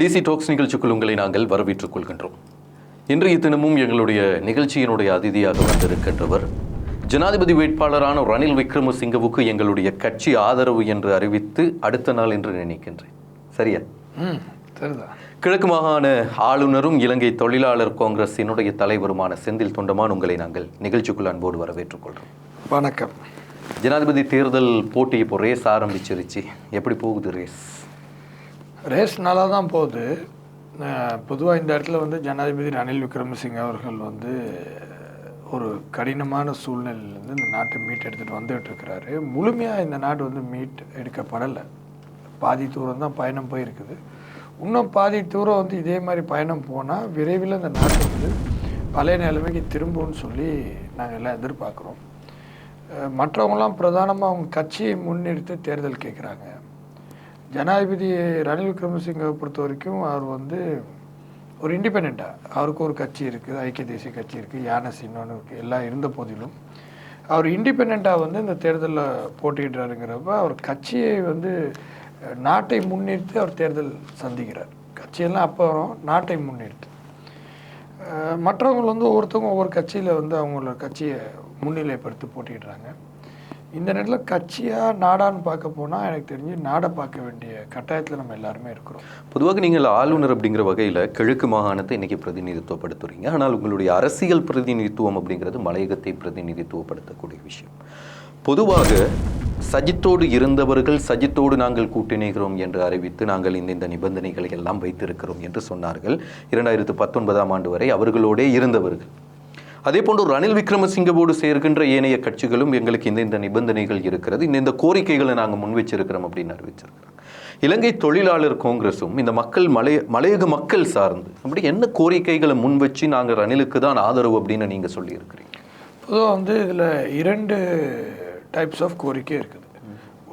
DC tax நிகழ்ச்சிக்குள் உங்களை நாங்கள் வரவேற்றுக் கொள்கின்றோம். இன்றைய தினமும் எங்களுடைய நிகழ்ச்சியினுடைய அதிதியாக வந்திருக்கின்றவர் ஜனாதிபதி வேட்பாளரான ரணில் விக்ரமசிங்கவுக்கு எங்களுடைய கட்சி ஆதரவு என்று அறிவித்து அடுத்த நாள் என்று நினைக்கின்றேன். சரியா? கிழக்கு மாகாண ஆளுநரும் இலங்கை தொழிலாளர் காங்கிரசினுடைய தலைவருமான செந்தில் தொண்டமான் உங்களை நாங்கள் நிகழ்ச்சிக்குள் அன்போடு வரவேற்றுக் கொள்கிறோம். வணக்கம். ஜனாதிபதி தேர்தல் போட்டி இப்போ ரேஸ் ஆரம்பிச்சிருச்சு. எப்படி போகுது ரேஸ் ரேஸ் நல்லா தான் போகுது பொதுவாக இந்த இடத்துல வந்து ஜனாதிபதி ரணில் விக்ரமசிங்க அவர்கள் வந்து ஒரு கடினமான சூழ்நிலையிலேருந்து இந்த நாட்டை மீட் எடுத்துகிட்டு வந்துகிட்டு இருக்கிறாரு. முழுமையாக இந்த நாடு வந்து மீட் எடுக்கப்படலை. பாதி தூரம் தான் பயணம் போயிருக்குது. இன்னும் பாதி தூரம் வந்து இதே மாதிரி பயணம் போனால் விரைவில் இந்த நாட்டு வந்து பழைய நிலைமைக்கு திரும்பும்னு சொல்லி நாங்கள் எல்லாம் எதிர்பார்க்குறோம். மற்றவங்களாம் பிரதானமாக அவங்க கட்சியை முன்னிறுத்தி தேர்தல் கேட்குறாங்க ஜனாதிபதி ரணில் விக்ரமசிங்கை பொறுத்த வரைக்கும் அவர் வந்து ஒரு இண்டிபெண்ட்டாக அவருக்கு ஒரு கட்சி இருக்குது ஐக்கிய தேசிய கட்சி இருக்குது யானை சின்னோன்னு இருக்குது எல்லாம் இருந்த போதிலும். அவர் இண்டிபெண்ட்டாக வந்து இந்த தேர்தலில் போட்டியிடுறாருங்கிறப்ப அவர் கட்சியை வந்து நாட்டை முன்னிறுத்தி அவர் தேர்தல் சந்திக்கிறார். கட்சியெல்லாம் அப்புறம் நாட்டை முன்னிறுத்து. மற்றவங்க வந்து ஒவ்வொருத்தவங்க ஒவ்வொரு கட்சியில் வந்து அவங்களோட கட்சியை முன்னிலைப்படுத்தி போட்டிடுறாங்க இந்த நேரத்தில் கட்சியாக நாடான்னு பார்க்க போனால் எனக்கு தெரிஞ்சு நாடை பார்க்க வேண்டிய கட்டாயத்தில் நம்ம எல்லாருமே இருக்கிறோம். பொதுவாக நீங்கள் ஆளுநர் அப்படிங்கிற வகையில் கிழக்கு மாகாணத்தை இன்றைக்கி பிரதிநிதித்துவப்படுத்துறீங்க. ஆனால் உங்களுடைய அரசியல் பிரதிநிதித்துவம் அப்படிங்கிறது மலையகத்தை பிரதிநிதித்துவப்படுத்தக்கூடிய விஷயம். பொதுவாக சஜித்தோடு இருந்தவர்கள் சஜித்தோடு நாங்கள் கூட்டிணைகிறோம் என்று அறிவித்து நாங்கள் இந்த இந்த நிபந்தனைகளை எல்லாம் வைத்திருக்கிறோம் என்று சொன்னார்கள். இரண்டாயிரத்து பத்தொன்பதாம் ஆண்டு வரை அவர்களோடே இருந்தவர்கள். அதே போன்று ரணில் விக்ரமசிங்கவோடு சேர்க்கின்ற ஏனைய கட்சிகளும் எங்களுக்கு இந்த இந்த நிபந்தனைகள் இருக்கிறது. இந்த இந்த கோரிக்கைகளை நாங்கள் முன் வச்சிருக்கிறோம் அப்படின்னு அறிவிச்சிருக்கிறோம் இலங்கை தொழிலாளர் காங்கிரஸும் இந்த மக்கள் மலைய மலையக மக்கள் சார்ந்து அப்படி என்ன கோரிக்கைகளை முன் வச்சு நாங்கள் ரணிலுக்கு தான் ஆதரவு அப்படின்னு நீங்கள் சொல்லியிருக்கிறீங்க? பொதுவாக வந்து இதில் இரண்டு டைப்ஸ் ஆஃப் கோரிக்கை இருக்குது.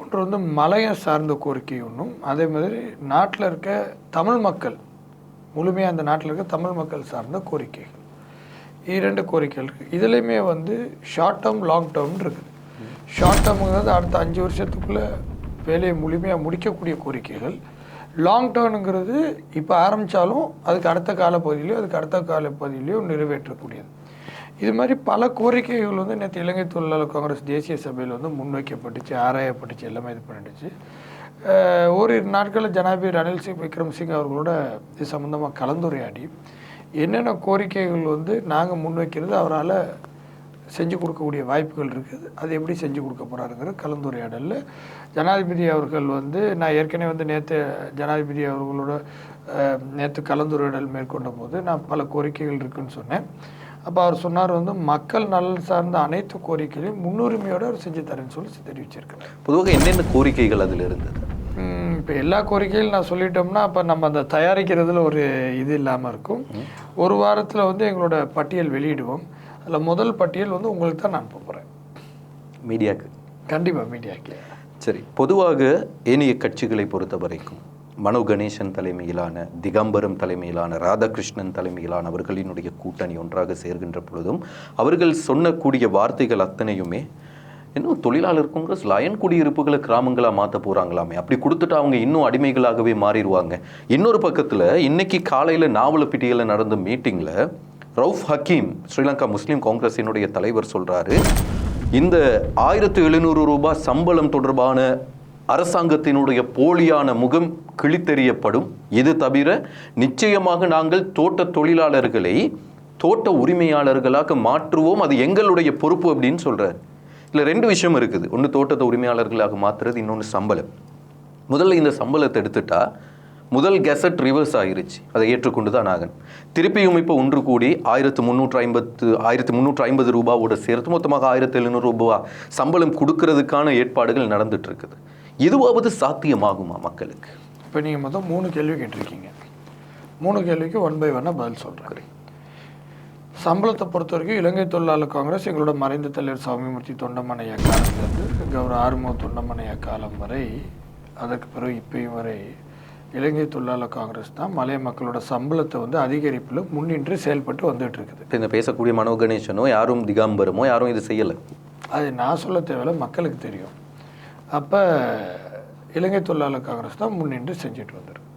ஒன்று வந்து மலையை சார்ந்த கோரிக்கை ஒன்றும். அதே மாதிரி நாட்டில் இருக்க தமிழ் மக்கள் முழுமையாக அந்த நாட்டில் இருக்க தமிழ் மக்கள் சார்ந்த கோரிக்கைகள். இரண்டு கோரிக்கைகள் இருக்குது இதுலேயுமே வந்து ஷார்ட் டேர்ம் லாங் டேர்ம்னு இருக்குது. ஷார்ட் டேர்முங்கிறது அடுத்த அஞ்சு வருஷத்துக்குள்ளே வேலையை முழுமையாக முடிக்கக்கூடிய கோரிக்கைகள். லாங் டேர்னுங்கிறது இப்போ ஆரம்பித்தாலும் அதுக்கு அடுத்த காலப்பகுதியிலையோ அதுக்கு அடுத்த காலப்பகுதியிலையோ நிறைவேற்றக்கூடியது. இது மாதிரி பல கோரிக்கைகள் வந்து நேற்று இலங்கை தொழிலாளர் காங்கிரஸ் தேசிய சபையில் வந்து முன்வைக்கப்பட்டுச்சு ஆராயப்பட்டுச்சு எல்லாமே இது பண்ணிடுச்சு. ஓரிரு நாட்களில் ஜனாதிபதி ரணில் சிங் விக்ரம் சிங் அவர்களோட இது சம்மந்தமாக கலந்துரையாடி என்னென்ன கோரிக்கைகள் வந்து நாங்கள் முன்வைக்கிறது அவரால் செஞ்சு கொடுக்கக்கூடிய வாய்ப்புகள் இருக்குது. அது எப்படி செஞ்சு கொடுக்க போகிறாருங்கிற கலந்துரையாடலில். ஜனாதிபதி அவர்கள் வந்து நான் ஏற்கனவே வந்து நேற்று ஜனாதிபதி அவர்களோட நேற்று கலந்துரையாடல் மேற்கொண்ட போது நான் பல கோரிக்கைகள் இருக்குன்னு சொன்னேன். அப்போ அவர் சொன்னார் வந்து மக்கள் நலன் சார்ந்த அனைத்து கோரிக்கைகளையும் முன்னுரிமையோடு அவர் செஞ்சு தரேன்னு சொல்லி தெரிவிச்சிருக்கேன் பொதுவாக என்னென்ன கோரிக்கைகள் அதில் இருந்தது? இப்போ எல்லா கோரிக்கையும் நான் சொல்லிட்டோம்னா அப்போ நம்ம அந்த தயாரிக்கிறதுல ஒரு இது இல்லாமல் இருக்கும். ஒரு வாரத்தில் வந்து எங்களோட பட்டியல் வெளியிடுவோம். அதில் முதல் பட்டியல் வந்து உங்களுக்கு தான் நான் போகிறேன் மீடியாக்கு. கண்டிப்பாக மீடியாக்கு. சரி பொதுவாக ஏனைய கட்சிகளை பொறுத்த வரைக்கும் மனோ கணேசன் தலைமையிலான திகம்பரம் தலைமையிலான ராதாகிருஷ்ணன் தலைமையிலான அவர்களினுடைய கூட்டணி ஒன்றாக சேர்கின்ற பொழுதும் அவர்கள் சொன்னக்கூடிய வார்த்தைகள் அத்தனையுமே இன்னும் தொழிலாளர் காங்கிரஸ் லயன் குடியிருப்புகளை கிராமங்களாக மாற்ற போகிறாங்களாமே அப்படி கொடுத்துட்டு அவங்க இன்னும் அடிமைகளாகவே மாறிடுவாங்க. இன்னொரு பக்கத்தில் இன்னைக்கு காலையில் நாவலப்பிட்டியில் நடந்த மீட்டிங்கில் ரவுஃப் ஹக்கீம் ஸ்ரீலங்கா முஸ்லீம் காங்கிரஸினுடைய தலைவர் சொல்கிறாரு இந்த ஆயிரத்து எழுநூறு ரூபாய் சம்பளம் தொடர்பான அரசாங்கத்தினுடைய போலியான முகம் கிழித்தெறியப்படும். இது தவிர நிச்சயமாக நாங்கள் தோட்ட தொழிலாளர்களை தோட்ட உரிமையாளர்களாக மாற்றுவோம். அது எங்களுடைய பொறுப்பு அப்படின்னு சொல்கிறார் இல்லை ரெண்டு விஷயம் இருக்குது. ஒன்று தோட்டத்தை உரிமையாளர்களாக மாற்றுறது இன்னொன்று சம்பளம். முதல்ல இந்த சம்பளத்தை எடுத்துட்டா முதல் கெசட் ரிவர்ஸ் ஆயிருச்சு. அதை ஏற்றுக்கொண்டு தான் ஆகணும். திருப்பியும் இப்போ ஒன்று கூடி ஆயிரத்து முந்நூற்று ஐம்பத்து ஆயிரத்து முந்நூற்று ஐம்பது ரூபாவோட சேர்த்து மொத்தமாக ஆயிரத்து எழுநூறு ரூபா சம்பளம் கொடுக்கறதுக்கான ஏற்பாடுகள் நடந்துட்டு இருக்குது இதுவாவது சாத்தியமாகுமா மக்களுக்கு? இப்போ நீங்கள் மொத்தம் மூணு கேள்வி கேட்டிருக்கீங்க. மூணு கேள்விக்கு ஒன் பை ஒன்னாக பதில் சொல்கிறேன் சம்பளத்தை பொறுத்த வரைக்கும் இலங்கை தொழிலாளர் காங்கிரஸ் எங்களோட மறைந்த தலைவர் சாமிமூர்த்தி தொண்டமனையா காலத்திலேருந்து கௌரவ ஆறுமுக தொண்டமனையா காலம் வரை அதற்கு பிறகு இப்பயும் வரை இலங்கை தொழிலாளர் காங்கிரஸ் தான் மலைய மக்களோட சம்பளத்தை வந்து அதிகரிப்பில் முன்னின்று செயல்பட்டு வந்துட்டு இருக்குது இப்போ இந்த பேசக்கூடிய மனோ கணேசனோ யாரும் திகாம்பரமோ யாரும் இது செய்யலை? அது நான் சொல்ல தேவையில்ல மக்களுக்கு தெரியும். அப்போ இலங்கை தொழிலாளர் காங்கிரஸ் தான் முன்னின்று செஞ்சுட்டு வந்திருக்கு.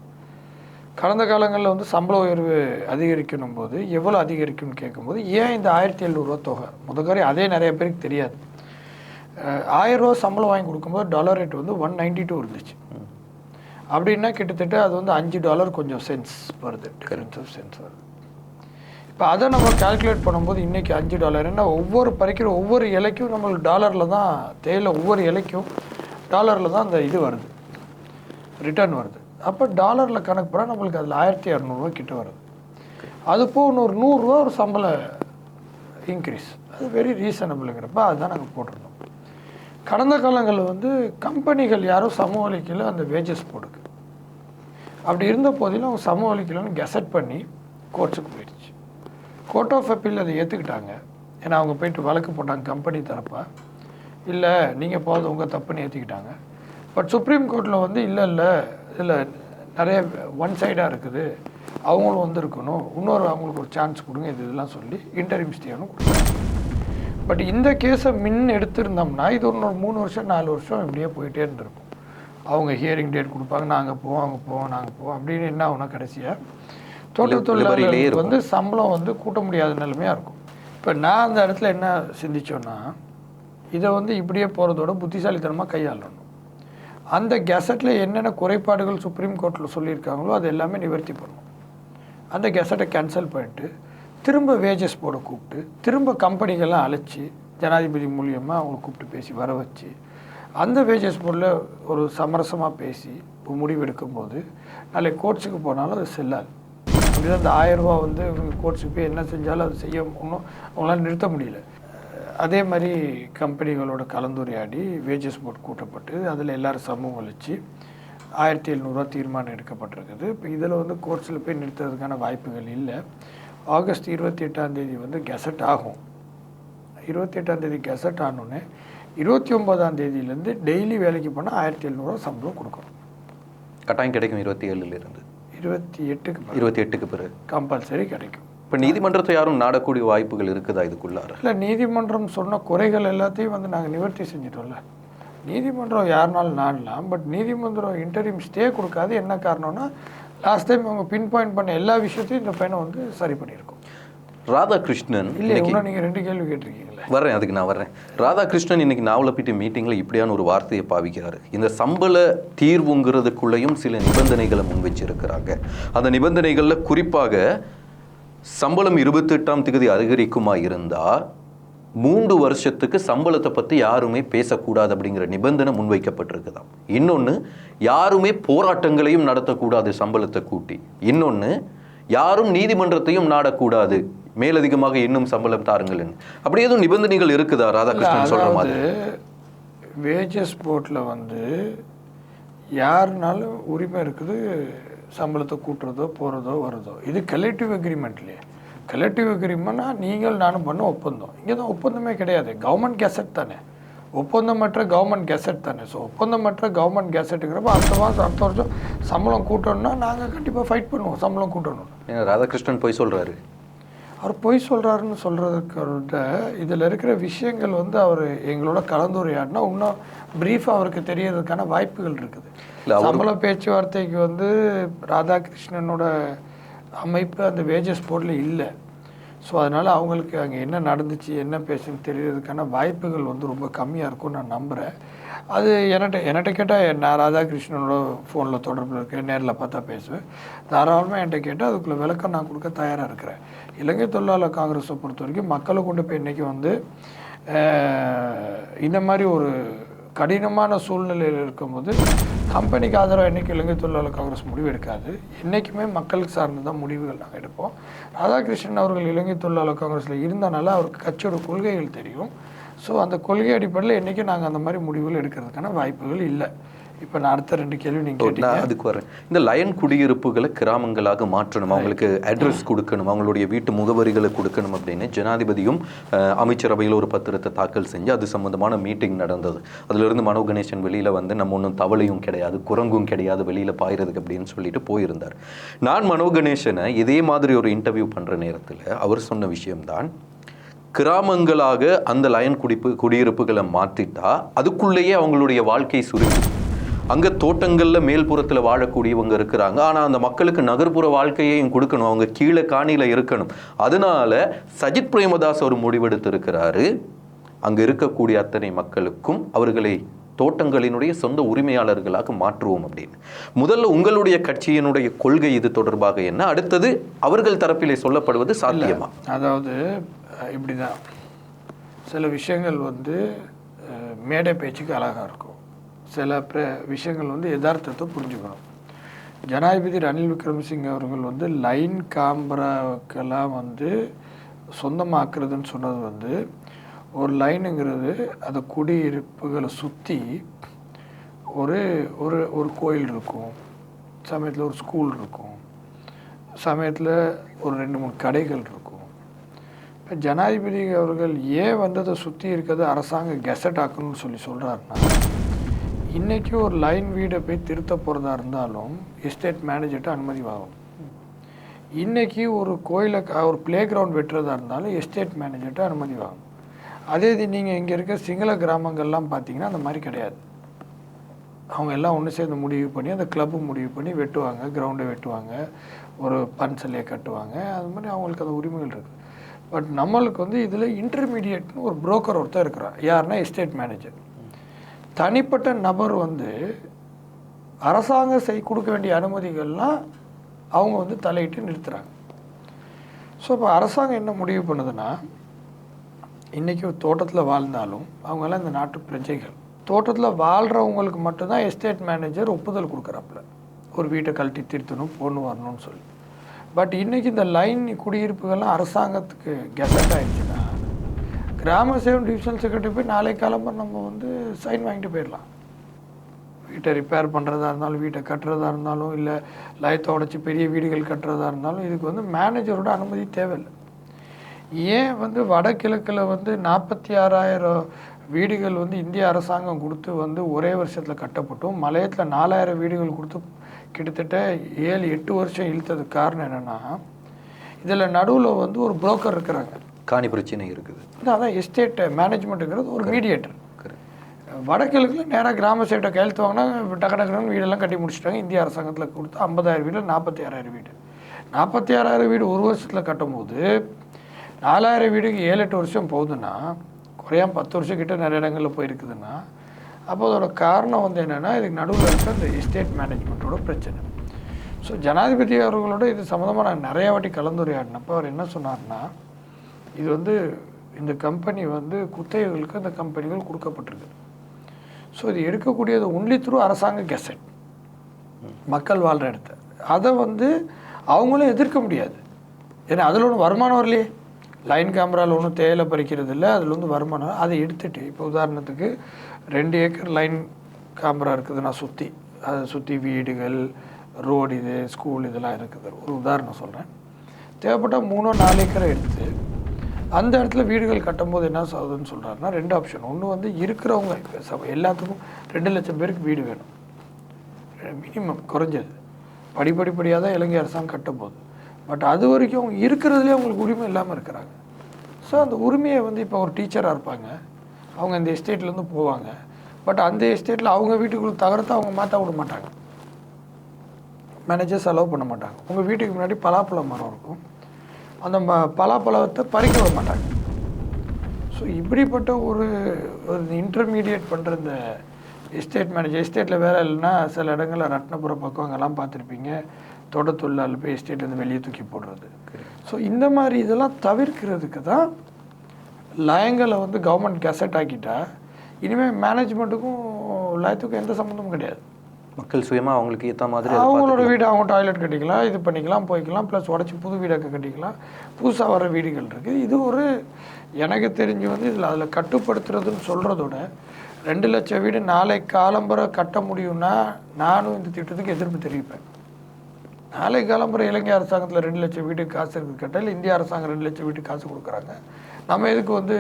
கடந்த காலங்களில் வந்து சம்பள உயர்வு அதிகரிக்கணும் போது எவ்வளோ அதிகரிக்கும்னு கேட்கும்போது ஏன் இந்த ஆயிரத்தி எழுநூறுவா தொகை? முதற்கரை அதே நிறைய பேருக்கு தெரியாது. ஆயிரரூவா சம்பளம் வாங்கி கொடுக்கும்போது டாலர் ரேட் வந்து ஒன் நைன்டி டூ இருந்துச்சு. அப்படின்னா கிட்டத்தட்ட அது வந்து அஞ்சு டாலர் கொஞ்சம் சென்ஸ் வருது டிஃபரன்ஸ் ஆஃப் சென்ஸ் வருது. இப்போ அதை நம்ம கால்குலேட் பண்ணும்போது இன்றைக்கி அஞ்சு டாலர் ஏன்னா ஒவ்வொரு பறிக்கிற ஒவ்வொரு இலைக்கும் நம்மளுக்கு டாலரில் தான் தேயிலை ஒவ்வொரு இலைக்கும் டாலரில் தான் அந்த இது வருது. ரிட்டர்ன் வருது. அப்போ டாலரில் கணக்கு பண்ணால் நம்மளுக்கு அதில் ஆயிரத்தி இரநூறுவா கிட்ட வருது. அது போக இன்னொரு நூறுரூவா ஒரு சம்பள இன்க்ரீஸ் அது வெரி ரீசனபிளுங்கிறப்ப அதுதான் நாங்கள் போட்டிருந்தோம். கடந்த காலங்களில் வந்து கம்பெனிகள் யாரும் சம அளிக்கல அந்த வேஜஸ் போடுக்கு அப்படி இருந்த போதிலும் அவங்க சமூக கெசட் பண்ணி கோர்ட்ஸுக்கு போயிடுச்சு. கோர்ட் ஆஃப் அப்பீல் அதை ஏற்றுக்கிட்டாங்க ஏன்னா அவங்க போயிட்டு வழக்கு போட்டாங்க கம்பெனி தரப்பா. இல்லை நீங்கள் போகிறது உங்கள் தப்புன்னு ஏற்றிக்கிட்டாங்க பட் சுப்ரீம் கோர்ட்டில் வந்து இல்லை இல்லை இதில் நிறைய ஒன் சைடாக இருக்குது. அவங்களும் வந்து இருக்கணும் இன்னொரு அவங்களுக்கு ஒரு சான்ஸ் கொடுங்க இது இதெல்லாம் சொல்லி இன்டர்வியூ ஸ்டேனும் கொடுத்தாங்க பட் இந்த கேஸை மின் எடுத்திருந்தோம்னா இது இன்னொரு மூணு வருஷம் நாலு வருஷம் இப்படியே போயிட்டே இருந்திருக்கும். அவங்க ஹியரிங் டேட் கொடுப்பாங்க நாங்கள் போவோம் அவங்க போவோம் நாங்கள் போவோம் அப்படின்னு என்ன ஆகுனா கடைசியாக தோட்ட இழுபறியிலே தொழிலாளர்களுக்கு. வந்து சம்பளம் வந்து கூட்ட முடியாத நிலைமையாக இருக்கும். இப்போ நான் அந்த இடத்துல என்ன சிந்திச்சோன்னா இதை வந்து இப்படியே போகிறதோட புத்திசாலித்தனமாக கையாளணும். அந்த கெசட்டில் என்னென்ன குறைபாடுகள் சுப்ரீம் கோர்ட்டில் சொல்லியிருக்காங்களோ அது எல்லாமே நிவர்த்தி பண்ணும். அந்த கெசட்டை கேன்சல் பண்ணிட்டு திரும்ப வேஜஸ் போர்டை கூப்பிட்டு திரும்ப கம்பெனிகள்லாம் அழைச்சி ஜனாதிபதி மூலியமாக அவங்களை கூப்பிட்டு பேசி வர வச்சு அந்த வேஜஸ் போர்டில் ஒரு சமரசமாக பேசி ஒரு முடிவு நாளை கோர்ட்ஸுக்கு போனாலும் அது செல்லாது. அப்படிதான் அந்த ஆயிரம் ரூபா வந்து இவங்க கோர்ட்ஸுக்கு போய் என்ன செஞ்சாலும் அது செய்ய ஒன்றும் அவங்களால நிறுத்த முடியல. அதே மாதிரி கம்பெனிகளோட கலந்துரையாடி வேஜஸ் போர்ட் கூட்டப்பட்டு அதில் எல்லாரும் சமூகம் அளிச்சு ஆயிரத்தி எழுநூறுவா தீர்மானம் எடுக்கப்பட்டிருக்குது. இப்போ இதில் வந்து கோர்ட்ஸில் போய் நிறுத்துறதுக்கான வாய்ப்புகள் இல்லை. ஆகஸ்ட் இருபத்தி எட்டாம் தேதி வந்து கெசட் ஆகும். இருபத்தி எட்டாம் தேதி கெசட் ஆனோடனே இருபத்தி ஒன்பதாம் தேதியிலேருந்து டெய்லி வேலைக்கு போனால் ஆயிரத்தி எழுநூறுவா சம்பளம் கொடுக்கணும் கட்டாயம் கிடைக்கும் இருபத்தி ஏழுல இருந்து. இருபத்தி எட்டுக்கு இருபத்தி எட்டுக்கு பிறகு. கம்பல்சரி கிடைக்கும். இப்போ நீதிமன்றத்தை யாரும் நாடக்கூடிய வாய்ப்புகள் இருக்குதா இதுக்குள்ளார? இல்லை நீதிமன்றம் சொன்ன குறைகள் எல்லாத்தையும் வந்து நாங்கள் நிவர்த்தி செஞ்சிட்டோம்ல. நீதிமன்றம் யாருனாலும் நாடலாம் பட் நீதிமன்றம் இன்டர்வியூம் ஸ்டே கொடுக்காது. என்ன காரணம்னா லாஸ்ட் டைம் அவங்க பின் பாயிண்ட் பண்ண எல்லா விஷயத்தையும் இந்த பையனை வந்து சரி பண்ணியிருக்கோம். ராதாகிருஷ்ணன் இல்லை நீங்கள் ரெண்டு கேள்வி கேட்டிருக்கீங்களே வர்றேன் அதுக்கு நான் வர்றேன். ராதாகிருஷ்ணன் இன்னைக்கு நாவலப்பிட்டி மீட்டிங்கில் இப்படியான ஒரு வார்த்தையை பாவிக்கிறாரு. இந்த சம்பள தீர்வுங்கிறதுக்குள்ளேயும் சில நிபந்தனைகளை முன் வச்சிருக்கிறாங்க அந்த நிபந்தனைகளில் குறிப்பாக சம்பளம் இருபத்தெட்டாம் தேதி அதிகரிக்குமா இருந்தா மூன்று வருஷத்துக்கு சம்பளத்தை பற்றி யாருமே பேசக்கூடாது அப்படிங்கிற நிபந்தனை முன்வைக்கப்பட்டிருக்குதாம். இன்னொன்று யாருமே போராட்டங்களையும் நடத்தக்கூடாது சம்பளத்தை கூட்டி. இன்னொன்று யாரும் நீதிமன்றத்தையும் நாடக்கூடாது. மேலதிகமாக இன்னும் சம்பளம் தாருங்கள்னு அப்படி எதுவும் நிபந்தனைகள் இருக்குதா? ராதாகிருஷ்ணன் சொல்ற மாதிரி. வேஜஸ் போர்ட்டில் வந்து யாருனாலும் உரிமை இருக்குது சம்பளத்தை கூட்டுறதோ போகிறதோ வரதோ இது கலெக்டிவ் அக்ரிமெண்ட்லேயே கலெக்டிவ் அக்ரிமெண்ட்னா நீங்கள் நானும் பண்ண ஒப்பந்தம். இங்கே தான் ஒப்பந்தமே கிடையாது. கவர்மெண்ட் கெசட் தானே. ஒப்பந்தமற்ற கவர்மெண்ட் கெசட் தானே. ஸோ ஒப்பந்தமற்ற கவர்மெண்ட் கெசட்டுங்கிறப்ப அடுத்த மாதம் அடுத்த வருஷம் சம்பளம் கூட்டணும்னா நாங்கள் கண்டிப்பாக ஃபைட் பண்ணுவோம் சம்பளம் கூட்டணும் ஏன்னா ராதாகிருஷ்ணன் போய் சொல்றாரு. அவர் பொய் சொல்கிறாருன்னு சொல்கிறதுக்கு விட இதில் இருக்கிற விஷயங்கள் வந்து அவர் எங்களோட கலந்துரையாடினா இன்னும் ப்ரீஃபாக அவருக்கு தெரியறதுக்கான வாய்ப்புகள் இருக்குது. சம்பள பேச்சுவார்த்தைக்கு வந்து ராதாகிருஷ்ணனோட அமைப்பு அந்த வேஜஸ் போர்டில் இல்லை. ஸோ அதனால் அவங்களுக்கு அங்கே என்ன நடந்துச்சு என்ன பேசுன்னு தெரியறதுக்கான வாய்ப்புகள் வந்து ரொம்ப கம்மியாக இருக்கும்னு நான் நம்புகிறேன் அது என்கிட்ட என்கிட்ட கேட்டால் நான் ராதாகிருஷ்ணனோட ஃபோனில் தொடர்பில் இருக்கேன் நேரில் பார்த்தா பேசுவேன். தாராளமாக என்கிட்ட கேட்டால் அதுக்குள்ள விளக்கம் நான் கொடுக்க தயாராக இருக்கிறேன். இலங்கை தொழிலாளர் காங்கிரஸை பொறுத்த வரைக்கும் மக்களை கொண்டு போய் இன்றைக்கி வந்து இந்த மாதிரி ஒரு கடினமான சூழ்நிலையில் இருக்கும்போது கம்பெனிக்கு ஆதரவு என்றைக்கு இலங்கை தொழிலாளர் காங்கிரஸ் முடிவு எடுக்காது. என்றைக்குமே மக்களுக்கு சார்ந்து தான் முடிவுகள் நாங்கள் எடுப்போம். ராதாகிருஷ்ணன் அவர்கள் இலங்கை தொழிலாளர் காங்கிரஸில் இருந்தனால அவருக்கு கட்சியோட கொள்கைகள் தெரியும். ஸோ அந்த கொள்கை அடிப்படையில் என்றைக்கும் நாங்கள் அந்த மாதிரி முடிவுகள் எடுக்கிறதுக்கான வாய்ப்புகள் இல்லை. இப்போ நான் அடுத்த ரெண்டு கேள்வி நீங்கள் நான் அதுக்கு வரேன். இந்த லயன் குடியிருப்புகளை கிராமங்களாக மாற்றணும். அவங்களுக்கு அட்ரஸ் கொடுக்கணும். அவங்களுடைய வீட்டு முகவரிகளை கொடுக்கணும் அப்படின்னு ஜனாதிபதியும் அமைச்சரவையில் ஒரு பத்திரத்தை தாக்கல் செஞ்சு அது சம்பந்தமான மீட்டிங் நடந்தது. அதிலிருந்து மனோ கணேசன் வெளியில வந்து நம்ம ஒன்றும் தவளையும் கிடையாது குரங்கும் கிடையாது வெளியில பாயிறதுக்கு அப்படின்னு சொல்லிட்டு போயிருந்தார். நான் மனோ கணேசனை இதே மாதிரி ஒரு இன்டர்வியூ பண்ற நேரத்தில் அவர் சொன்ன விஷயம்தான் கிராமங்களாக அந்த லயன் குடிப்பு குடியிருப்புகளை மாற்றிட்டா அதுக்குள்ளேயே அவங்களுடைய வாழ்க்கை சுருங்கி. அங்கே தோட்டங்களில் மேல்புறத்தில் வாழக்கூடியவங்க இருக்கிறாங்க. ஆனால் அந்த மக்களுக்கு நகர்ப்புற வாழ்க்கையையும் கொடுக்கணும். அவங்க கீழே காணியில் இருக்கணும். அதனால சஜித் பிரேமதாஸ் ஒரு முடிவெடுத்திருக்கிறாரு. அங்கே இருக்கக்கூடிய அத்தனை மக்களுக்கும் அவர்களை தோட்டங்களினுடைய சொந்த உரிமையாளர்களாக மாற்றுவோம் அப்படின்னு. முதல்ல உங்களுடைய கட்சியினுடைய கொள்கை இது தொடர்பாக என்ன? அடுத்தது அவர்கள் தரப்பிலே சொல்லப்படுவது சாத்தியமா? அதாவது இப்படிதான். சில விஷயங்கள் வந்து மேடை பேச்சுக்கு அழகாக இருக்கும். சில பிர விஷயங்கள் வந்து யதார்த்தத்தை புரிஞ்சுக்கணும். ஜனாதிபதி ரணில் விக்ரமசிங்க அவர்கள் வந்து லைன் காம்பராக்கெல்லாம் வந்து சொந்தமாக்குறதுன்னு சொன்னது வந்து ஒரு லைனுங்கிறது அந்த குடியிருப்புகளை சுற்றி ஒரு ஒரு ஒரு கோயில் இருக்கும். சமயத்தில் ஒரு ஸ்கூல் இருக்கும். சமயத்தில் ஒரு ரெண்டு மூணு கடைகள் இருக்கும். இப்போ ஜனாதிபதி அவர்கள் ஏன் வந்து அதை சுற்றி இருக்கிறது அரசாங்க கெசட் ஆக்கணும்னு சொல்லி சொல்கிறாருன்னா இன்றைக்கி ஒரு லைன் வீடை போய் திருத்த போகிறதா இருந்தாலும் எஸ்டேட் மேனேஜர்கிட்ட அனுமதி ஆகும் இன்றைக்கி ஒரு கோயிலை ஒரு ப்ளே கிரவுண்ட் வெட்டுறதா இருந்தாலும் எஸ்டேட் மேனேஜர்கிட்ட அனுமதி வாங்கும் அதே இது நீங்கள் இங்கே இருக்க சிங்கள கிராமங்கள்லாம் பார்த்தீங்கன்னா அந்த மாதிரி கிடையாது. அவங்க எல்லாம் ஒன்று சேர்ந்து முடிவு பண்ணி அந்த கிளப்பு முடிவு பண்ணி வெட்டுவாங்க கிரவுண்டை வெட்டுவாங்க ஒரு பன்சலையை கட்டுவாங்க. அது மாதிரி அவங்களுக்கு அந்த உரிமைகள் இருக்குது பட் நம்மளுக்கு வந்து இதில் இன்டர்மீடியட்னு ஒரு புரோக்கர் ஒருத்தர் இருக்கிறான் யாருன்னா எஸ்டேட் மேனேஜர் தனிப்பட்ட நபர் வந்து அரசாங்கம் செய் கொடுக்க வேண்டிய அனுமதிகள்லாம் அவங்க வந்து தலையிட்டு நிறுத்துகிறாங்க ஸோ இப்போ அரசாங்கம் என்ன முடிவு பண்ணுதுன்னா இன்றைக்கி தோட்டத்தில் வாழ்ந்தாலும் அவங்கெல்லாம் இந்த நாட்டு பிரஜைகள் தோட்டத்தில் வாழ்கிறவங்களுக்கு மட்டும்தான் எஸ்டேட் மேனேஜர் ஒப்புதல் கொடுக்குறாப்புல. ஒரு வீட்டை கழட்டி திருத்தணும் பொண்ணு வரணும்னு சொல்லி. பட் இன்றைக்கி இந்த லைன் குடியிருப்புகள்லாம் அரசாங்கத்துக்கு கெசட் ஆயிடுச்சுன்னா கிராம சேவன் டிவிஷனல் செக்ரட்டரி போய் நாளை கிளம்ப நம்ம வந்து சைன் வாங்கிட்டு போயிடலாம். வீட்டை ரிப்பேர் பண்ணுறதா இருந்தாலும் வீட்டை கட்டுறதா இருந்தாலும் இல்லை லயத்தை உடச்சி பெரிய வீடுகள் கட்டுறதா இருந்தாலும் இதுக்கு வந்து மேனேஜரோட அனுமதி தேவையில்லை. ஏன் வந்து வடகிழக்கில் வந்து நாற்பத்தி ஆறாயிரம் வீடுகள் வந்து இந்திய அரசாங்கம் கொடுத்து வந்து ஒரே வருஷத்தில் கட்டப்பட்டும். மலையத்தில் நாலாயிரம் வீடுகள் கொடுத்து கிட்டத்தட்ட ஏழு எட்டு வருஷம் இழுத்ததுக்கு காரணம் என்னென்னா இதில் நடுவில் வந்து ஒரு புரோக்கர் இருக்கிறாங்க. காணி பிரச்சனை இருக்குது. அதான் எஸ்டேட் மேனேஜ்மெண்ட்டுங்கிறது ஒரு மீடியேட்டர். வடகிழக்கில் நேராக கிராம சைட்டை கையெழுத்து வாங்கினா டக்கு டக்குன்னு வீடெல்லாம் கட்டி முடிச்சிட்டாங்க. இந்திய அரசாங்கத்தில் கொடுத்து ஐம்பதாயிரம் வீடு நாற்பத்தி ஆறாயிரம் வீடு. நாற்பத்தி ஆறாயிரம் வீடு ஒரு வருஷத்தில் கட்டும்போது நாலாயிரம் வீடுக்கு ஏழு எட்டு வருஷம் போகுதுன்னா குறையாம பத்து வருஷம் கிட்ட நிறைய இடங்களில் போயிருக்குதுன்னா அப்போ அதோட காரணம் வந்து என்னென்னா இதுக்கு நடுவில் இருக்க இந்த எஸ்டேட் மேனேஜ்மெண்ட்டோட பிரச்சனை. ஸோ ஜனாதிபதி அவர்களோட இது சம்மந்தமாக நான் நிறைய வாட்டி கலந்துரையாடினப்போ அவர் என்ன சொன்னார்னா இது வந்து இந்த கம்பெனி வந்து குத்தகைகளுக்கு அந்த கம்பெனிகள் கொடுக்கப்பட்டிருக்கு. ஸோ இது எடுக்கக்கூடியது ஒன்லி த்ரூ அரசாங்க கெசட். மக்கள் வாழ்கிற இடத்த. அதை வந்து அவங்களும் எதிர்க்க முடியாது. ஏன்னா அதில் ஒன்றும் வருமானம் வரலையே. லைன் கேமராவில் ஒன்றும் தேயிலை பறிக்கிறது இல்லை அதில் வந்து வருமானம் அதை எடுத்துட்டு இப்போ உதாரணத்துக்கு ரெண்டு ஏக்கர் லைன் கேமரா இருக்குது நான் சுற்றி அதை சுற்றி வீடுகள் ரோடு இது ஸ்கூல் இதெல்லாம் இருக்குது. ஒரு உதாரணம் சொல்கிறேன் தேவைப்பட்டால் மூணோ நாலு ஏக்கரை எடுத்து அந்த இடத்துல வீடுகள் கட்டும்போது என்ன ஆகுதுன்னு சொல்கிறாருன்னா ரெண்டு ஆப்ஷன் ஒன்று வந்து இருக்கிறவங்க எல்லாத்துக்கும் ரெண்டு லட்சம் பேருக்கு வீடு வேணும். மினிமம் குறைஞ்சது. படிப்படிப்படியாக தான் இலங்கை அரசாங்கம் கட்டும்போது. பட் அது வரைக்கும் அவங்க இருக்கிறதுலே அவங்களுக்கு உரிமை இல்லாமல் இருக்கிறாங்க. ஸோ அந்த உரிமையை வந்து இப்போ ஒரு டீச்சராக இருப்பாங்க. அவங்க அந்த எஸ்டேட்லேருந்து போவாங்க. பட் அந்த எஸ்டேட்டில் அவங்க வீட்டுக்குள்ள தகரத்தை அவங்க மாற்ற விட மாட்டாங்க. மேனேஜர்ஸ் அலோவ் பண்ண மாட்டாங்க. உங்கள் வீட்டுக்கு முன்னாடி பலாப்பழ மரம் இருக்கும். அந்த ம பலாப்பழத்தை பறிக்க விட மாட்டாங்க. ஸோ இப்படிப்பட்ட ஒரு ஒரு இன்டர்மீடியேட் பண்ணுற இந்த எஸ்டேட் மேனேஜர் எஸ்டேட்டில் வேலை இல்லைன்னா சில இடங்களில் ரட்னபுர பக்கம் அங்கெல்லாம் பார்த்துருப்பீங்க. தோட்ட தொழிலாளர் போய் எஸ்டேட்லேருந்து வெளியே தூக்கி போடுறது. ஸோ இந்த மாதிரி இதெல்லாம் தவிர்க்கிறதுக்கு தான் லயங்களை வந்து கவர்மெண்ட் கெசட் ஆக்கிட்டா இனிமேல் மேனேஜ்மெண்ட்டுக்கும் லயத்துக்கும் எந்த சம்மந்தமும் கிடையாது. மக்கள் சுயமா அவங்களுக்கு ஏத்த மாதிரி அவங்களோட வீடு அவங்க டாய்லெட் கட்டிக்கலாம் இது பண்ணிக்கலாம் போய்க்கலாம் ப்ளஸ் உடச்சி புது வீடாக்க கட்டிக்கலாம். புதுசாக வர வீடுகள் இருக்குது இது ஒரு எனக்கு தெரிஞ்சு வந்து இதில் அதில் கட்டுப்படுத்துறதுன்னு சொல்கிறதோட ரெண்டு லட்சம் வீடு நாளை காலம்பரை கட்ட முடியும்னா நானும் இந்த திட்டத்துக்கு எதிர்ப்பு தெரிவிப்பேன். நாளை காலம்பரை இலங்கை அரசாங்கத்தில் ரெண்டு லட்சம் வீட்டுக்கு காசு இருக்குது கேட்டால் இந்திய அரசாங்கம் ரெண்டு லட்சம் வீட்டுக்கு காசு கொடுக்குறாங்க. நம்ம எதுக்கு வந்து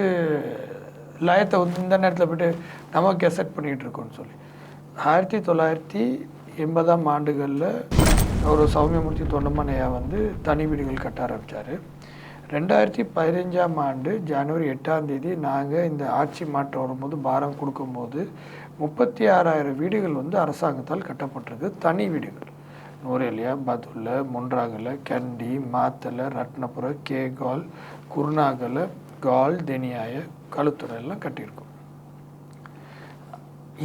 லயத்தை வந்து இந்த நேரத்தில் போய்ட்டு நம்ம கெசட் பண்ணிகிட்டு இருக்கோம்னு சொல்லி. ஆயிரத்தி தொள்ளாயிரத்தி எண்பதாம் ஆண்டுகளில் ஒரு சௌமியமூர்த்தி தொண்டமனையா வந்து தனி வீடுகள் கட்ட ஆரம்பித்தார் ரெண்டாயிரத்தி பதினஞ்சாம் ஆண்டு ஜனவரி எட்டாம் தேதி நாங்கள் இந்த ஆட்சி மாற்றம் வரும்போது பாரம் கொடுக்கும்போது முப்பத்தி ஆறாயிரம் வீடுகள் வந்து அரசாங்கத்தால் கட்டப்பட்டிருக்கு. தனி வீடுகள். நூரேலியா பதுல்ல முன்றாகல கண்டி மாத்தலை ரத்னபுரம் கேகால் குருணாகல கால் தெனியாய களுத்துறை எல்லாம் கட்டியிருக்கோம்.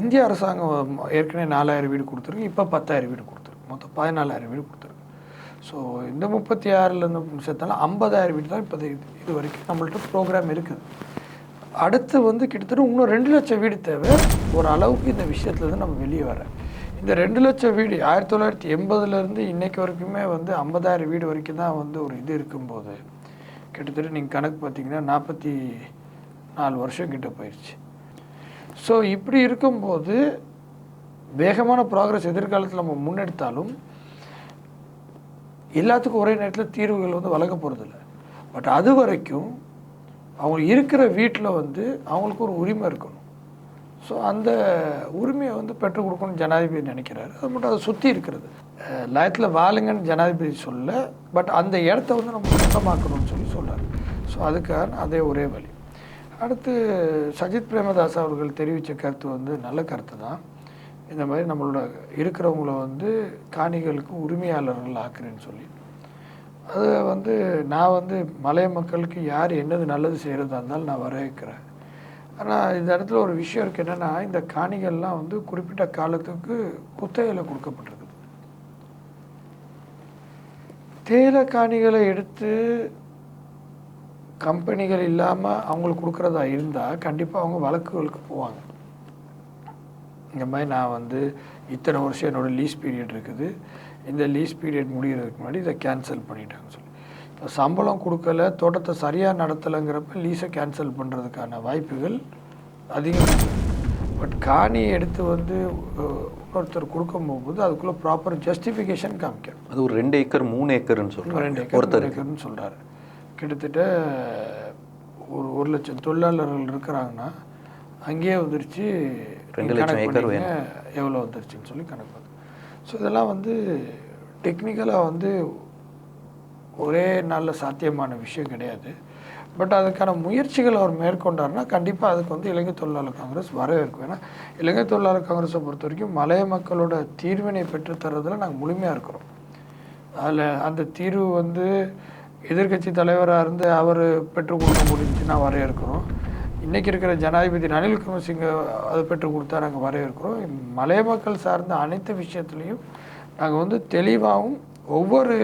இந்திய அரசாங்கம் ஏற்கனவே நாலாயிரம் வீடு கொடுத்துருக்கு இப்போ பத்தாயிரம் வீடு கொடுத்துருக்கு. மொத்தம் பதினாலாயிரம் வீடு கொடுத்துருக்கு. ஸோ இந்த முப்பத்தி ஆறுலேருந்து சேர்த்தாலும் ஐம்பதாயிரம் வீடு தான் இப்போ இது இது வரைக்கும் நம்மள்ட்ட ப்ரோக்ராம் இருக்குது. அடுத்து வந்து கிட்டத்தட்ட இன்னும் ரெண்டு லட்சம் வீடு தேவை. ஒரு அளவுக்கு இந்த விஷயத்துலேருந்து நம்ம வெளியே வர. இந்த ரெண்டு லட்சம் வீடு ஆயிரத்தி தொள்ளாயிரத்தி எண்பதுலேருந்து இன்னைக்கு வரைக்குமே வந்து ஐம்பதாயிரம் வீடு வரைக்கும் தான் வந்து ஒரு இது இருக்கும்போது கிட்டத்தட்ட நீங்கள் கணக்கு பார்த்தீங்கன்னா நாற்பத்தி நாலு வருஷம் கிட்ட போயிடுச்சு ஸோ இப்படி இருக்கும்போது வேகமான ப்ராக்ரஸ் எதிர்காலத்தில் நம்ம முன்னெடுத்தாலும் எல்லாத்துக்கும் ஒரே நேரத்தில் தீர்வுகள் வந்து வழங்க போகிறதில்ல பட் அது வரைக்கும் அவங்க இருக்கிற வீட்டில் வந்து அவங்களுக்கு ஒரு உரிமை இருக்கணும். ஸோ அந்த உரிமையை வந்து பெற்றுக் கொடுக்கணும்னு ஜனாதிபதி நினைக்கிறாரு. அது மட்டும் அதை சுற்றி இருக்கிறது. லயத்தில் வாழுங்கன்னு ஜனாதிபதி சொல்ல பட் அந்த இடத்த வந்து நம்ம சுத்தமாக்கணும்னு சொல்லி சொல்கிறார் ஸோ அதுக்கான அதே ஒரே வழி. அடுத்து சஜித் பிரேமதாஸ் அவர்கள் தெரிவித்த கருத்து வந்து நல்ல கருத்து தான். இந்த மாதிரி நம்மளோட இருக்கிறவங்கள வந்து காணிகளுக்கு உரிமையாளர்கள் ஆக்குறேன்னு சொல்லி. அது வந்து நான் வந்து மலைய மக்களுக்கு யார் என்னது நல்லது செய்கிறதா இருந்தாலும் நான் வரவேற்கிறேன். ஆனால் இந்த இடத்துல ஒரு விஷயம் இருக்குது என்னென்னா இந்த காணிகள்லாம் வந்து குறிப்பிட்ட காலத்துக்கு குத்தகையில் கொடுக்கப்பட்டிருக்குது. தேயிலை காணிகளை எடுத்து கம்பெனிகள் இல்லாமல் அவங்களுக்கு கொடுக்குறதா இருந்தால் கண்டிப்பாக அவங்க வழக்குகளுக்கு போவாங்க. இந்த மாதிரி நான் வந்து இத்தனை வருஷம் என்னோட லீஸ் பீரியட் இருக்குது. இந்த லீஸ் பீரியட் முடிகிறதுக்கு முன்னாடி இதை கேன்சல் பண்ணிட்டாங்கன்னு சொல்லி. இப்போ சம்பளம் கொடுக்கல தோட்டத்தை சரியாக நடத்தலைங்கிறப்ப லீஸை கேன்சல் பண்ணுறதுக்கான வாய்ப்புகள் அதிகம். பட் காணி எடுத்து வந்து இன்னொருத்தர் கொடுக்கும் போகும்போது அதுக்குள்ளே ப்ராப்பர் ஜஸ்டிஃபிகேஷன் காமிக்கணும். அது ஒரு ரெண்டு ஏக்கர் மூணு ஏக்கர்னு சொல்றாங்க. ரெண்டு ஏக்கர் ஒருத்தர் ஏக்கர்னு சொல்கிறாரு கிட்டத்தட்ட ஒரு ஒரு லட்சம் தொழிலாளர்கள் இருக்கிறாங்கன்னா அங்கேயே வந்துருச்சு ரெண்டு லட்சம் ஏக்கர் எவ்வளோ வந்துருச்சுன்னு சொல்லி கணக்கு பண்ணு ஸோ இதெல்லாம் வந்து டெக்னிக்கலாக வந்து ஒரே நாளில் சாத்தியமான விஷயம் கிடையாது. பட் அதுக்கான முயற்சிகள் அவர் மேற்கொண்டார்னா கண்டிப்பாக அதுக்கு வந்து இலங்கை தொழிலாளர் காங்கிரஸ் வரவேற்கும். ஏன்னா இலங்கை தொழிலாளர் காங்கிரஸை பொறுத்த வரைக்கும் மலைய மக்களோட தீர்வினை பெற்றுத்தரதுல நாங்கள் முழுமையாக இருக்கிறோம். அதில் அந்த தீர்வு வந்து எதிர்க்கட்சி தலைவராக இருந்து அவர் பெற்றுக் கொடுக்க முடிஞ்சுன்னா வரவேற்கிறோம் இன்றைக்கி இருக்கிற ஜனாதிபதி ரணில் விக்ரமசிங்க அதை பெற்றுக் கொடுத்தா நாங்கள் வரவேற்கிறோம் மலைய மக்கள் சார்ந்த அனைத்து விஷயத்துலையும் நாங்கள் வந்து தெளிவாகவும் ஒவ்வொரு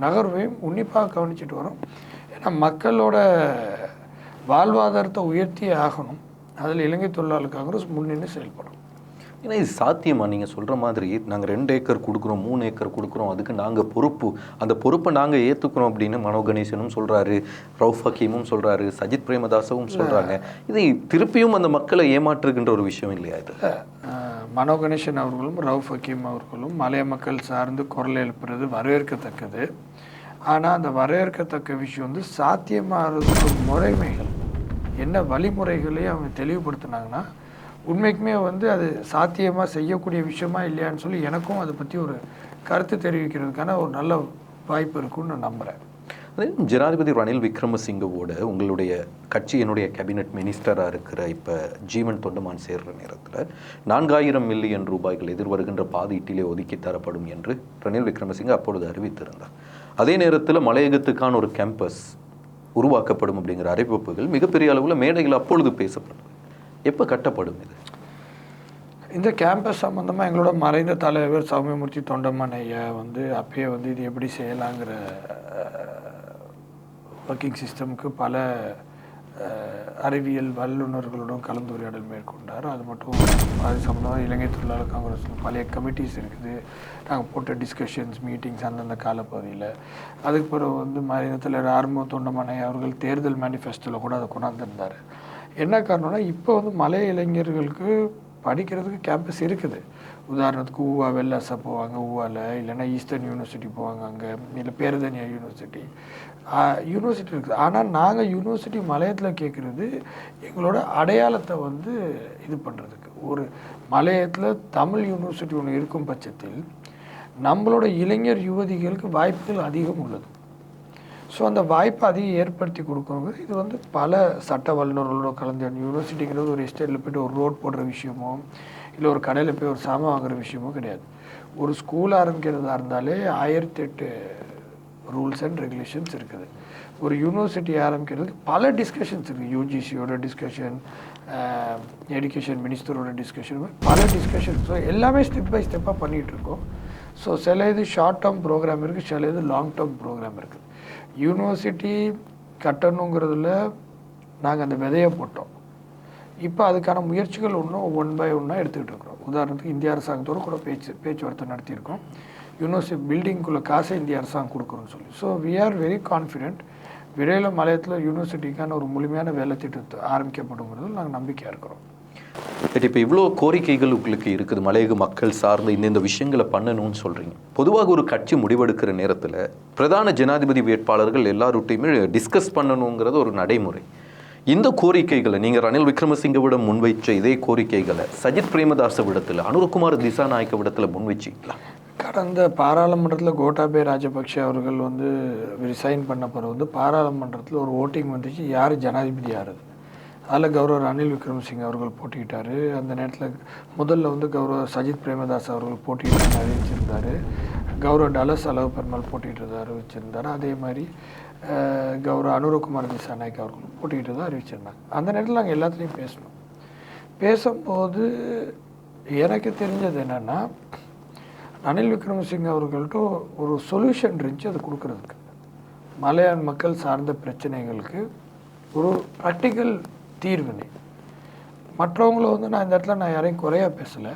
நகர்வையும் உன்னிப்பாக கவனிச்சிட்டு வரோம். ஏன்னா மக்களோட வாழ்வாதாரத்தை உயர்த்தியே ஆகணும். அதில் இலங்கை தொழிலாளர் காங்கிரஸ் முன்னின்று செயல்படும். ஏன்னா இது சாத்தியமா? நீங்கள் சொல்கிற மாதிரி நாங்கள் ரெண்டு ஏக்கர் கொடுக்குறோம் மூணு ஏக்கர் கொடுக்குறோம் அதுக்கு நாங்கள் பொறுப்பு. அந்த பொறுப்பை நாங்கள் ஏற்றுக்கிறோம் அப்படின்னு மனோ கணேசனும் சொல்கிறாரு ரவுஃப் ஹக்கீமும் சொல்கிறாரு சஜித் பிரேமதாசவும் சொல்கிறாங்க இதை திருப்பியும் அந்த மக்களை ஏமாற்றுகின்ற ஒரு விஷயம் இல்லையா இது? மனோ கணேசன் அவர்களும் ரவுஃப் ஹக்கீம் அவர்களும் மலைய மக்கள் சார்ந்து குரல் எழுப்புறது வரவேற்கத்தக்கது. ஆனால் அந்த வரவேற்கத்தக்க விஷயம் வந்து சாத்தியமாகிறதுக்கு முறைமைகள் என்ன வழிமுறைகளையும் அவங்க தெளிவுபடுத்தினாங்கன்னா உண்மைக்குமே வந்து அது சாத்தியமாக செய்யக்கூடிய விஷயமா இல்லையான்னு சொல்லி எனக்கும் அதை பற்றி ஒரு கருத்து தெரிவிக்கிறதுக்கான ஒரு நல்ல வாய்ப்பு இருக்குன்னு நான் நம்புகிறேன் அதே ஜனாதிபதி ரணில் விக்ரமசிங்கவோட உங்களுடைய கட்சியினுடைய கேபினட் மினிஸ்டராக இருக்கிற இப்போ ஜீவன் தொண்டமான் சேர்கிற நேரத்தில் நான்காயிரம் மில்லியன் ரூபாய்கள் எதிர்வருகின்ற பாதீட்டிலே ஒதுக்கி தரப்படும் என்று ரணில் விக்ரமசிங்க அப்பொழுது அறிவித்திருந்தார். அதே நேரத்தில் மலையகத்துக்கான ஒரு கேம்பஸ் உருவாக்கப்படும் அப்படிங்கிற அறிவிப்புகள் மிகப்பெரிய அளவில் மேடைகள் அப்பொழுது பேசப்படும் எப்போ கட்டப்படும் இது? இந்த கேம்பஸ் சம்மந்தமாக எங்களோட மறைந்த தலைவர் சௌமியமூர்த்தி தொண்டமான் ஐயா வந்து அப்பயே வந்து இது எப்படி செய்யலாங்கிற ஒர்க்கிங் சிஸ்டமுக்கு பல அறிவியல் வல்லுநர்களுடன் கலந்துரையாடல் மேற்கொண்டார். அது மட்டும் அது சம்மந்தமாக இலங்கை தொழிலாளர் காங்கிரஸ் பழைய கமிட்டிஸ் இருக்குது. நாங்கள் போட்ட டிஸ்கஷன்ஸ் மீட்டிங்ஸ் அந்தந்த காலப்பகுதியில். அதுக்கு பிறகு வந்து மறைந்த தலைவர் ஆரம்ப தொண்டமான் ஐயா அவர்கள் தேர்தல் மேனிஃபெஸ்டோவில் கூட அதை கொண்டாந்துருந்தார். என்ன காரணம்னா இப்போ வந்து மலைய இளைஞர்களுக்கு படிக்கிறதுக்கு கேம்பஸ் இருக்குது. உதாரணத்துக்கு ஊவா வெள்ளாசா போவாங்க ஊவாவில் இல்லைன்னா ஈஸ்டர்ன் யூனிவர்சிட்டி போவாங்க அங்கே இல்லை பேரதனியா யூனிவர்சிட்டி யூனிவர்சிட்டி இருக்குது. ஆனால் நாங்கள் யூனிவர்சிட்டி மலையத்தில் கேட்குறது எங்களோட அடையாளத்தை வந்து இது பண்ணுறதுக்கு ஒரு மலையத்தில் தமிழ் யூனிவர்சிட்டி ஒன்று இருக்கும் பட்சத்தில் நம்மளோட இளைஞர் யுவதிகளுக்கு வாய்ப்புகள் அதிகம் உள்ளது. ஸோ அந்த வாய்ப்பை அதிகம் ஏற்படுத்தி கொடுக்கணுங்கிறது இது வந்து பல சட்ட வல்லுநர்களோட கலந்து யூனிவர்சிட்டிங்கிறது ஒரு எஸ்டேட்டில் போய்ட்டு ஒரு ரோட் போடுற விஷயமோ இல்லை ஒரு கடையில் போய் ஒரு சாமான் வாங்குற விஷயமோ கிடையாது. ஒரு ஸ்கூல் ஆரம்பிக்கிறதா இருந்தாலே ஆயிரத்தி எட்டு ரூல்ஸ் அண்ட் ரெகுலேஷன்ஸ் இருக்குது. ஒரு யூனிவர்சிட்டி ஆரம்பிக்கிறதுக்கு பல டிஸ்கஷன்ஸ் இருக்குது. யூஜிசியோட டிஸ்கஷன் எஜுகேஷன் மினிஸ்டரோட டிஸ்கஷன் பல டிஸ்கஷன் ஸோ எல்லாமே ஸ்டெப் பை ஸ்டெப்பாக பண்ணிகிட்டு இருக்கோம். ஸோ சில இது ஷார்ட் டேர்ம் ப்ரோக்ராம் இருக்குது சில இது லாங் டேர்ம் ப்ரோக்ராம் இருக்குது யூனிவர்சிட்டி கட்டணுங்கிறதுல நாங்கள் அந்த விதையை போட்டோம். இப்போ அதுக்கான முயற்சிகள் ஒன்றும் ஒன் பை ஒன்னாக எடுத்துக்கிட்டு இருக்கிறோம். உதாரணத்துக்கு இந்திய அரசாங்கத்தோடு கூட பேச்சு பேச்சுவார்த்தை நடத்தியிருக்கோம். யூனிவர்சிட்டி பில்டிங்குள்ளே காசை இந்திய அரசாங்கம் கொடுக்குறோன்னு சொல்லி. So we are very confident விரைவில் மலையத்தில் யூனிவர்சிட்டிக்கான ஒரு முழுமையான வேலை திட்டத்தை ஆரம்பிக்கப்படுங்கிறது நாங்கள் நம்பிக்கையாக இருக்கிறோம். பட் இப்போ இவ்வளோ கோரிக்கைகள் உங்களுக்கு இருக்குது மலையக மக்கள் சார்ந்த இந்தந்த விஷயங்களை பண்ணணும்னு சொல்கிறீங்க பொதுவாக ஒரு கட்சி முடிவெடுக்கிற நேரத்தில் பிரதான ஜனாதிபதி வேட்பாளர்கள் எல்லாருட்டையுமே டிஸ்கஸ் பண்ணணுங்கிறது ஒரு நடைமுறை. இந்த கோரிக்கைகளை நீங்கள் ரணில் விக்ரமசிங்கவிடம் முன்வைச்ச இதே கோரிக்கைகளை சஜித் பிரேமதாச விடத்தில் அனுரகுமார் திசாநாயக்க விடத்தில் முன்வைச்சிங்களா? கடந்த பாராளுமன்றத்தில் கோட்டாபே ராஜபக்ஷ அவர்கள் வந்து ரிசைன் பண்ண பிறகு வந்து பாராளுமன்றத்தில் ஒரு ஓட்டிங் வந்துச்சு யார் ஜனாதிபதி யார்? அதில் கௌரவர் அனில் விக்ரமசிங் அவர்கள் போட்டிக்கிட்டார் அந்த நேரத்தில் முதல்ல வந்து கௌரவ சஜித் பிரேமதாஸ் அவர்கள் போட்டியிட்டு அறிவிச்சிருந்தார். கௌரவ டலஸ் அளவு பெருமாள் போட்டியிட்டு அறிவிச்சிருந்தார். அதே மாதிரி கௌரவ அனுரகுமார் திசாநாயக் அவர்கள் போட்டிக்கிட்டு தான் அறிவிச்சிருந்தாங்க. அந்த நேரத்தில் நாங்கள் எல்லாத்துலேயும் பேசணும். பேசும்போது எனக்கு தெரிஞ்சது என்னென்னா ரணில் விக்ரமசிங்க அவர்கள்ட்ட ஒரு சொல்யூஷன் இருந்துச்சு அது கொடுக்குறதுக்கு. மலையாள மக்கள் சார்ந்த பிரச்சனைகளுக்கு ஒரு ப்ராக்டிக்கல் தீர்வினை மற்றவங்கள வந்து நான் இந்த இடத்துல நான் யாரையும் குறையா பேசலை.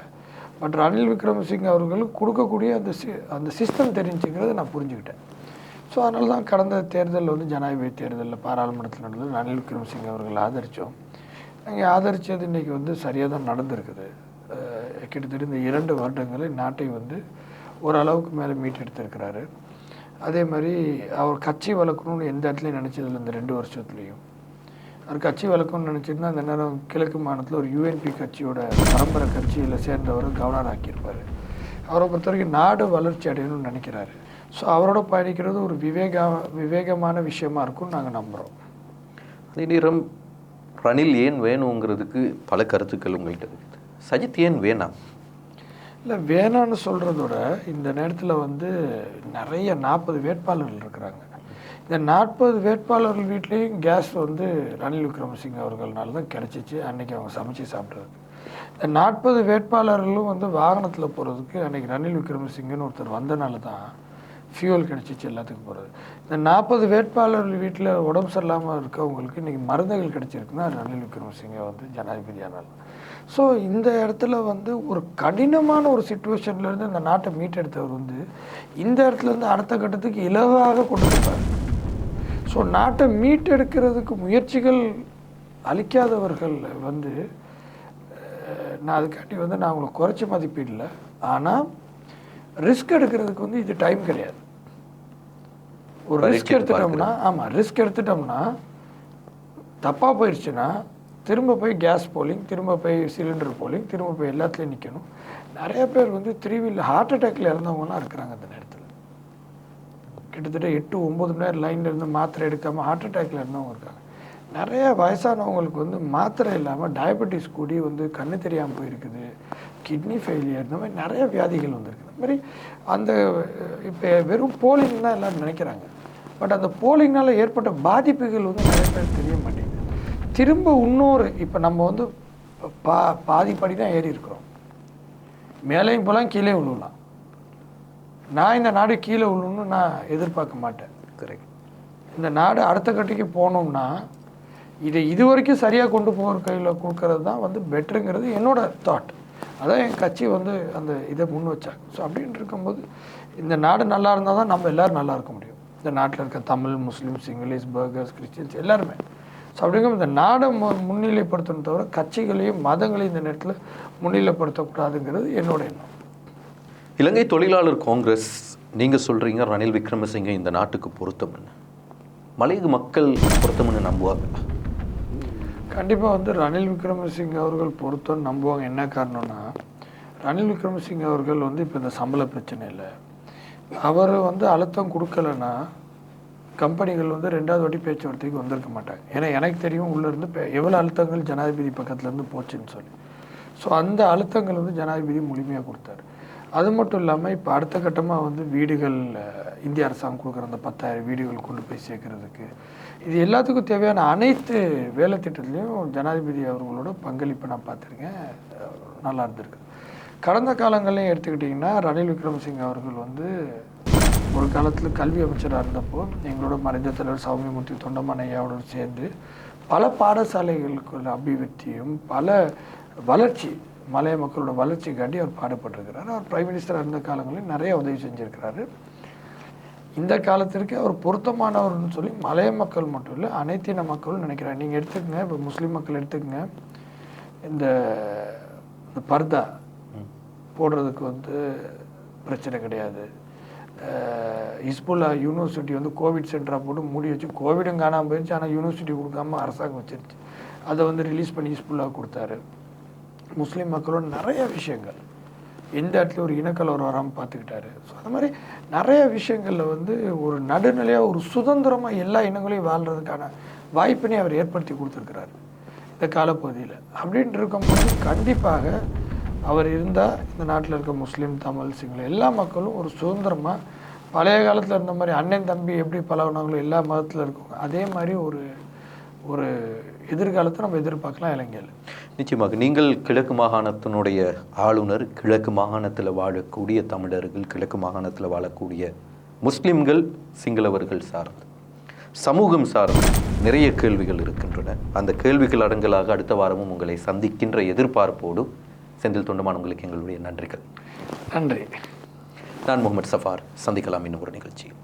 பட் ரணில் விக்ரமசிங் அவர்களுக்கு கொடுக்கக்கூடிய அந்த சி அந்த சிஸ்டம் தெரிஞ்சுங்கிறத நான் புரிஞ்சுக்கிட்டேன். ஸோ அதனால தான் கடந்த தேர்தலில் வந்து ஜனாதிபதி தேர்தலில் பாராளுமன்றத்தில் நடந்தது. ரணில் விக்ரமசிங் அவர்கள் ஆதரித்தோம் நாங்கள் ஆதரித்தது இன்றைக்கி வந்து சரியாக தான் நடந்திருக்குது. கிட்டத்தட்ட இந்த இரண்டு வருடங்களில் நாட்டை வந்து ஓரளவுக்கு மேலே மீட்டெடுத்திருக்கிறாரு. அதே மாதிரி அவர் கட்சி வளர்க்கணும்னு எந்த இடத்துலையும் நினச்சதில்லை இந்த ரெண்டு வருஷத்துலேயும். அவர் கட்சி வளர்க்கணும்னு நினச்சிருந்தா அந்த நேரம் கிழக்கு மாநிலத்தில் ஒரு யூஎன்பி கட்சியோட பரம்பரை கட்சியில் சேர்ந்தவர் கவர்னர் ஆக்கியிருப்பார் அவரை பொறுத்த வரைக்கும் நாடு வளர்ச்சி அடையணும்னு நினைக்கிறாரு. ஸோ அவரோட பயணிக்கிறது ஒரு விவேக விவேகமான விஷயமா இருக்கும்னு நாங்கள் நம்புகிறோம் அதே நேரம் ரணில் ஏன் வேணுங்கிறதுக்கு பல கருத்துக்கள் உங்கள்கிட்ட இருக்குது. சஜித் ஏன் வேணாம் இல்லை வேணான்னு சொல்கிறதோட இந்த நேரத்தில் வந்து நிறைய நாற்பது வேட்பாளர்கள் இருக்கிறாங்க. இந்த நாற்பது வேட்பாளர்கள் வீட்லேயும் கேஸ் வந்து ரணில் விக்ரமசிங்க அவர்கள்னால தான் கிடச்சிச்சு. அன்றைக்கி அவங்க சமைச்சு சாப்பிட்றது இந்த நாற்பது வேட்பாளர்களும் வந்து வாகனத்தில் போகிறதுக்கு அன்றைக்கி ரணில் விக்ரமசிங்கன்னு ஒருத்தர் வந்தனால தான் ஃபியூவல் கிடச்சிச்சு எல்லாத்துக்கும் போகிறது இந்த நாற்பது வேட்பாளர்கள் வீட்டில் உடம்பு சரியில்லாமல் இருக்கவங்களுக்கு இன்றைக்கி மருந்துகள் கிடச்சிருக்குன்னா ரணில் விக்ரமசிங்க வந்து ஜனாதிபதியானால். ஸோ இந்த இடத்துல வந்து ஒரு கடினமான ஒரு சுச்சுவேஷன்லேருந்து இந்த நாட்டை மீட்டெடுத்தவர் வந்து இந்த இடத்துல இருந்து அடுத்த கட்டத்துக்கு இலவாக கொண்டு வந்தார் ஸோ நாட்டை மீட்டெடுக்கிறதுக்கு முயற்சிகள் அளிக்காதவர்கள் வந்து நான் அதுக்காண்டி வந்து நான் அவங்களை குறைச்சி மதிப்பிடல ஆனால் ரிஸ்க் எடுக்கிறதுக்கு வந்து இது டைம் கிடையாது. ஒரு ரிஸ்க் எடுத்துட்டோம்னா ஆமாம் ரிஸ்க் எடுத்துட்டோம்னா தப்பாக போயிடுச்சுன்னா திரும்ப போய் கேஸ் போலிங் திரும்ப போய் சிலிண்டர் போலிங் திரும்ப போய் எல்லாத்துலேயும் நிற்கணும் நிறைய பேர் வந்து திருவியில் ஹார்ட் அட்டாக்ல இறந்தவங்கலாம் இருக்கிறாங்க அந்த நேரத்தில். கிட்டத்தட்ட எட்டு ஒம்பது மணி நேரம் லைனில் இருந்து மாத்திரை எடுக்காமல் ஹார்ட் அட்டாக்ல இருந்தவங்க இருக்காங்க. நிறைய வயசானவங்களுக்கு வந்து மாத்திரை இல்லாமல் டயபெட்டிஸ் கூடி வந்து கண்ணு தெரியாமல் போயிருக்குது. கிட்னி ஃபெயிலியர் இந்த மாதிரி நிறைய வியாதிகள் வந்திருக்கு. இந்த மாதிரி அந்த இப்போ வெறும் போலிங் தான் எல்லாரும் நினைக்கிறாங்க. பட் அந்த போலிங்னால் ஏற்பட்ட பாதிப்புகள் வந்து நிறைய பேர் தெரிய மாட்டேங்குது. திரும்ப இன்னொரு இப்போ நம்ம வந்து பா பாதிப்படி தான் ஏறி இருக்கிறோம். மேலேயும் போகலாம் கீழே விழுவலாம். நான் இந்த நாடு கீழே விழணும்னு நான் எதிர்பார்க்க மாட்டேன். கரெக்ட் இந்த நாடு அடுத்த கட்டிக்கு போனோம்னா இதை இது வரைக்கும் சரியாக கொண்டு போகிற கையில் கொடுக்கறது தான் வந்து பெட்டருங்கிறது என்னோட தாட் அதான் என் கட்சி வந்து அந்த இதை முன் வச்சாங்க ஸோ அப்படின்னு இருக்கும்போது இந்த நாடு நல்லா இருந்தால் தான் நம்ம எல்லோரும் நல்லா இருக்க முடியும். இந்த நாட்டில் இருக்க Tamil Muslims English burghers Christians எல்லாருமே. ஸோ அப்படிங்கும் இந்த நாடை மு- முன்னிலைப்படுத்தணும் தவிர கட்சிகளையும் மதங்களையும் இந்த நேரத்தில் முன்னிலைப்படுத்தக்கூடாதுங்கிறது என்னோட எண்ணம். இலங்கை தொழிலாளர் காங்கிரஸ் நீங்கள் சொல்கிறீங்க ரணில் விக்ரமசிங்க இந்த நாட்டுக்கு பொருத்தம்னு. மலையக மக்கள் பொருத்தம்னு நம்புவாங்களா கண்டிப்பாக வந்து ரணில் விக்ரமசிங்க அவர்கள் பொருத்தம்னு நம்புவாங்க. என்ன காரணம்னா ரணில் விக்ரமசிங்க அவர்கள் வந்து இப்போ இந்த சம்பள பிரச்சனை இல்லை அவர் வந்து அழுத்தம் கொடுக்கலன்னா கம்பெனிகள் வந்து ரெண்டாவது வாட்டி பேச்சுவார்த்தைக்கு வந்திருக்க மாட்டாங்க. ஏன்னா எனக்கு தெரியும் உள்ளேருந்து எவ்வளோ அழுத்தங்கள் ஜனாதிபதி பக்கத்துலேருந்து போச்சுன்னு சொல்லி. ஸோ அந்த அழுத்தங்கள் வந்து ஜனாதிபதி முழுமையாக கொடுத்தாரு. அது மட்டும் இல்லாமல் இப்போ அடுத்த கட்டமாக வந்து வீடுகள் இந்திய அரசாங்கம் கொடுக்குற அந்த பத்தாயிரம் வீடுகள் கொண்டு போய் சேர்க்கறதுக்கு இது எல்லாத்துக்கும் தேவையான அனைத்து வேலை திட்டத்துலேயும் ஜனாதிபதி அவர்களோட பங்களிப்பை நான் பார்த்துருக்கேன். நல்லா இருந்திருக்கு. கடந்த காலங்களையும் எடுத்துக்கிட்டிங்கன்னா ரணில் விக்ரமசிங்க அவர்கள் வந்து ஒரு காலத்தில் கல்வி அமைச்சராக இருந்தப்போ எங்களோட மறைந்த தலைவர் சௌமியமூர்த்தி தொண்டமான் ஐயாவோட சேர்ந்து பல பாடசாலைகளுக்குள்ள அபிவிருத்தியும் பல வளர்ச்சி மலைய மக்களோட வளர்ச்சிக்காண்டி அவர் பாடுபட்டிருக்கிறார். அவர் பிரைம் மினிஸ்டராக இருந்த காலங்களில் நிறைய உதவி செஞ்சுருக்கிறாரு. இந்த காலத்திற்கு அவர் பொருத்தமானவர்னு சொல்லி மலைய மக்கள் மட்டும் இல்லை அனைத்தின மக்களும் நினைக்கிறார். நீங்கள் எடுத்துக்கங்க இப்போ முஸ்லீம் மக்கள் எடுத்துக்கங்க. இந்த இந்த பர்தா போடுறதுக்கு வந்து பிரச்சனை கிடையாது. அஹ் ஹிஸ்புல்லா யூனிவர்சிட்டி வந்து கோவிட் சென்டராக போட்டு மூடி வச்சு கோவிடும் காணாமல் போயிடுச்சு ஆனால் யூனிவர்சிட்டி கொடுக்காம அரசாங்கம் வச்சிருச்சு. அதை வந்து ரிலீஸ் பண்ணி ஹிஸ்புல்லா கொடுத்தாரு. முஸ்லீம் மக்களோட நிறைய விஷயங்கள். எந்த இடத்துல ஒரு இனக்கலவரம் வராமல் பார்த்துக்கிட்டாரு. ஸோ அந்த மாதிரி நிறைய விஷயங்களில் வந்து ஒரு நடுநிலையாக ஒரு சுதந்திரமாக எல்லா இனங்களையும் வாழ்கிறதுக்கான வாய்ப்பினை அவர் ஏற்படுத்தி கொடுத்துருக்கிறாரு இந்த காலப்பகுதியில். அப்படின்ட்டு இருக்கும்போது கண்டிப்பாக அவர் இருந்தால் இந்த நாட்டில் இருக்க முஸ்லீம் தமிழ் சிங்கள எல்லா மக்களும் ஒரு சுதந்திரமாக பழைய காலத்தில் இருந்த மாதிரி அண்ணன் தம்பி எப்படி பழகுனாங்களோ எல்லா மதத்தில் இருக்கவங்க அதே மாதிரி ஒரு ஒரு எதிர்காலத்தை நம்ம எதிர்பார்க்கலாம் இளைஞர்கள். நிச்சயமாக நீங்கள் கிழக்கு மாகாணத்தினுடைய ஆளுநர் கிழக்கு மாகாணத்தில் வாழக்கூடிய தமிழர்கள் கிழக்கு மாகாணத்தில் வாழக்கூடிய முஸ்லிம்கள் சிங்களவர்கள் சார்ந்து. சமூகம் சார்ந்து நிறைய கேள்விகள் இருக்கின்றன. அந்த கேள்விகள் அடங்கலாக அடுத்த வாரமும் உங்களை சந்திக்கின்ற எதிர்பார்ப்போடு செந்தில் தொண்டமான் உங்களுக்கு எங்களுடைய நன்றிகள். நன்றி. நான் முகமது சஃபார். சந்திக்கலாம் இன்னும் ஒரு நிகழ்ச்சியில்.